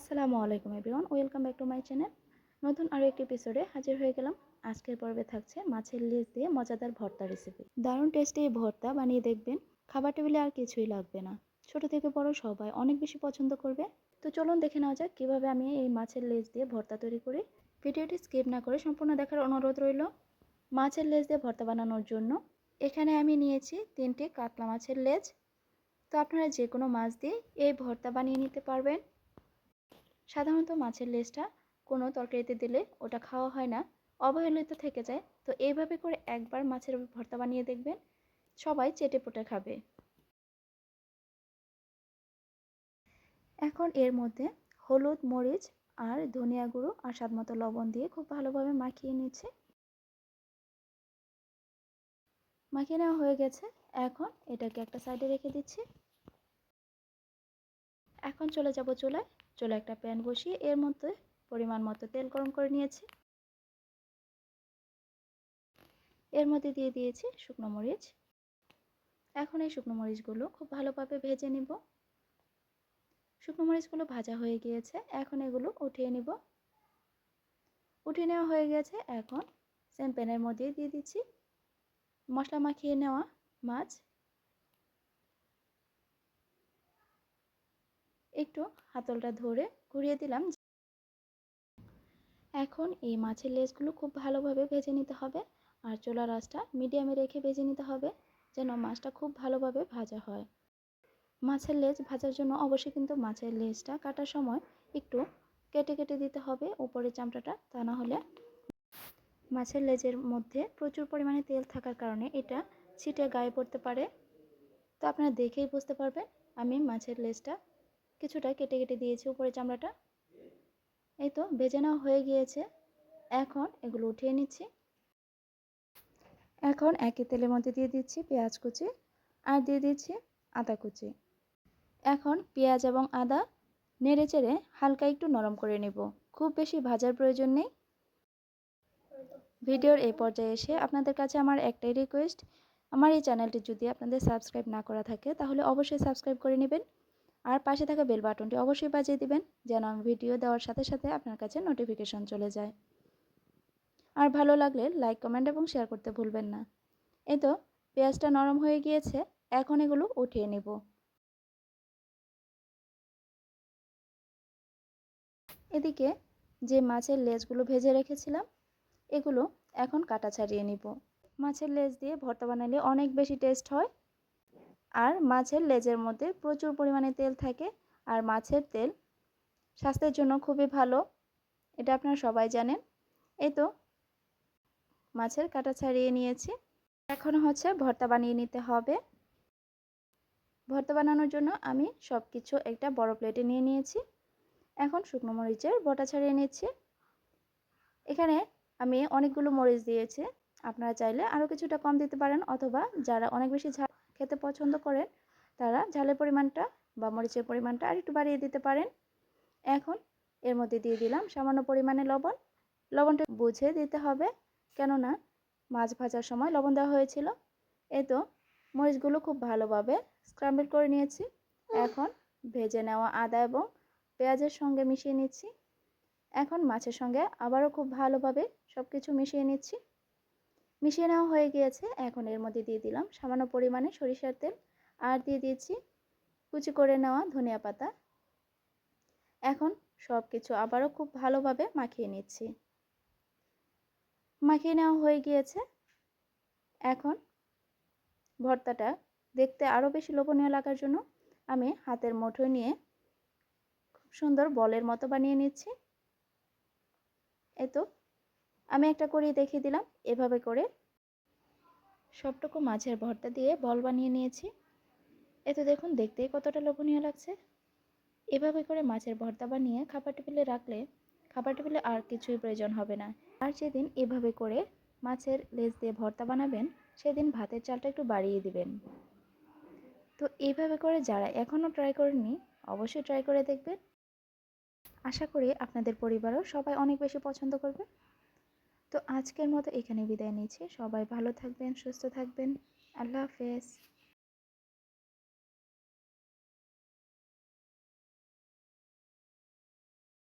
আসসালামু আলাইকুম everyone, welcome back to my channel. নতুন আরও একটি এপিসোডে হাজির হয়ে গেলাম। আজকের পর্বে থাকছে মাছের লেজ দিয়ে মজাদার ভর্তা রেসিপি দারুণ টেস্টি এই ভর্তা বানিয়ে দেখবেন। খাবার টেবিলে আর কিছুই লাগবে না। ছোট থেকে বড় সবাই অনেক বেশি পছন্দ করবে। তো চলুন দেখে নেওয়া যাক কীভাবে আমি এই মাছের লেজ দিয়ে ভর্তা তৈরি করি। ভিডিওটি স্কিপ না করে সম্পূর্ণ দেখার অনুরোধ রইল। মাছের লেজ দিয়ে ভর্তা বানানোর জন্য এখানে আমি নিয়েছি তিনটি কাতলা মাছের লেজ। তো আপনারা যে কোনো মাছ দিয়ে এই ভর্তা বানিয়ে নিতে পারবেন। সাধারণত মাছের লেজটা কোনো তরকারিতে দিলে ওটা খাওয়া হয় না, অবহেলিত থেকে যায়। তো এইভাবে করে একবার মাছের ভর্তা বানিয়ে দেখবেন, সবাই চেটে পুটে খাবে। এখন এর মধ্যে হলুদ, মরিচ আর ধনিয়া গুঁড়ো আর স্বাদ মতো লবণ দিয়ে খুব ভালোভাবে মাখিয়ে নিচ্ছে। মাখিয়ে নেওয়া হয়ে গেছে। এখন এটাকে একটা সাইডে রেখে দিচ্ছি। এখন চলে যাব চুলায়। চলে একটা প্যান বসিয়ে এর মধ্যে পরিমাণ মতো তেল গরম করে নিয়েছি। এর মধ্যে দিয়ে দিয়েছি শুকনো মরিচ। এখন এই শুকনো মরিচগুলো খুব ভালোভাবে ভেজে নিব। শুকনো মরিচগুলো ভাজা হয়ে গিয়েছে, এখন এগুলো উঠিয়ে নিব। উঠিয়ে নেওয়া হয়ে গেছে, এখন সেম প্যানের মধ্যে দিয়ে দিচ্ছি। মশলা মাখিয়ে নেওয়া মাছ একটু হাতলটা ধরে ঘুরিয়ে দিলাম। এখন এই মাছের লেজগুলো খুব ভালোভাবে ভেজে নিতে হবে আর চোলা রাসটা মিডিয়ামে রেখে ভেজে নিতে হবে যেন মাছটা খুব ভালোভাবে ভাজা হয়। মাছের লেজ ভাজার জন্য অবশ্যই কিন্তু মাছের লেজটা কাটার সময় একটু কেটে কেটে দিতে হবে। উপরের চামড়াটা তা না হলে মাছের লেজের মধ্যে প্রচুর পরিমাণে তেল থাকার কারণে এটা ছিটে গায়ে পড়তে পারে। তো আপনারা দেখেই বুঝতে পারবেন আমি মাছের লেজটা কিছুটা কেটে কেটে দিয়েছি উপরে চামড়াটা। এই তো ভেজে নেওয়া হয়ে গিয়েছে। এখন এগুলো উঠিয়ে নিচ্ছি। এখন একই তেলের মধ্যে দিয়ে দিচ্ছি পেঁয়াজ কুচি আর দিয়ে দিচ্ছি আদা কুচি। এখন পেঁয়াজ এবং আদা নেড়ে চেড়ে হালকা একটু নরম করে নেব। খুব বেশি ভাজার প্রয়োজন নেই। ভিডিওর এই পর্যায়ে এসে আপনাদের কাছে আমার একটাই রিকোয়েস্ট আমার এই চ্যানেলটি যদি আপনাদের সাবস্ক্রাইব না করা থাকে, তাহলে অবশ্যই সাবস্ক্রাইব করে নেবেন। আর পাশে থাকা বেল বাটনটি অবশ্যই বাজিয়ে দিবেন, যেন আমি ভিডিও দেওয়ার সাথে সাথে আপনার কাছে নোটিফিকেশন চলে যায়। আর ভালো লাগলে লাইক কমেন্ট এবং শেয়ার করতে ভুলবেন না। এই তো, পেঁয়াজটা নরম হয়ে গিয়েছে, এখন এগুলো উঠিয়ে নেব। এদিকে যে মাছের লেজগুলো ভেজে রেখেছিলাম, এগুলো এখন কাটা ছাড়িয়ে নিব। মাছের লেজ দিয়ে ভর্তা বানালে অনেক বেশি টেস্ট হয় আর মাছের লেজের মধ্যে প্রচুর পরিমাণে তেল থাকে। আর মাছের তেল স্বাস্থ্যের জন্য খুবই ভালো, এটা আপনারা সবাই জানেন। এই তো মাছের কাটা ছাড়িয়ে নিয়েছি। এখন হচ্ছে ভর্তা বানিয়ে নিতে হবে। ভর্তা বানানোর জন্য আমি সব কিছু একটা বড় প্লেটে নিয়ে নিয়েছি। এখন শুকনো মরিচের বটা ছাড়িয়ে নিচ্ছি। এখানে আমি অনেকগুলো মরিচ দিয়েছি। আপনারা চাইলে আরও কিছুটা কম দিতে পারেন, অথবা যারা অনেক বেশি খেতে পছন্দ করেন, তারা ঝালের পরিমাণটা বা মরিচের পরিমাণটা আর একটু বাড়িয়ে দিতে পারেন। এখন এর মধ্যে দিয়ে দিলাম সামান্য পরিমাণে লবণ। লবণটা বুঝে দিতে হবে, কেননা মাছ ভাজার সময় লবণ দেওয়া হয়েছিল। এই তো মরিচগুলো খুব ভালোভাবে স্ক্রাম্বল করে নিয়েছি। এখন ভেজে নেওয়া আদা এবং পেঁয়াজের সঙ্গে মিশিয়ে নিচ্ছি। এখন মাছের সঙ্গে আবারও খুব ভালোভাবে সব কিছু মিশিয়ে নিচ্ছি। মিশিয়ে নেওয়া হয়ে গিয়েছে। এখন এর মধ্যে দিয়ে দিলাম সামান্য পরিমাণে সরিষার তেল। আর দিয়ে দিয়েছি কুচি করে নেওয়া ধনিয়া পাতা। এখন সব কিছু আবারও খুব ভালোভাবে মাখিয়ে নিচ্ছি। মাখিয়ে নেওয়া হয়ে গিয়েছে। এখন ভর্তাটা দেখতে আরও বেশি লোভনীয় লাগার জন্য আমি হাতের মুঠোয় নিয়ে খুব সুন্দর বলের মতো বানিয়ে নিচ্ছি। এই তো আমি একটা করেই দেখিয়ে দিলাম, এভাবে করে। সবটুকু মাছের ভর্তা দিয়ে বল বানিয়ে নিয়েছি। এতে দেখুন, দেখতেই কতটা লোভনীয় লাগছে। এভাবে করে মাছের ভর্তা বানিয়ে খাবার টেবিলে রাখলে, খাবার টেবিলে আর কিছুই প্রয়োজন হবে না। আর যেদিন এভাবে করে মাছের লেজ দিয়ে ভর্তা বানাবেন, সেদিন ভাতের চালটা একটু বাড়িয়ে দিবেন। তো এইভাবে করে যারা এখনও ট্রাই করেননি, অবশ্যই ট্রাই করে দেখবেন। আশা করি আপনাদের পরিবারও সবাই অনেক বেশি পছন্দ করবে। তো আজকের মতো এখানে বিদায় নিচ্ছি। সবাই ভালো থাকবেন সুস্থ থাকবেন। আল্লাহ হাফেজ।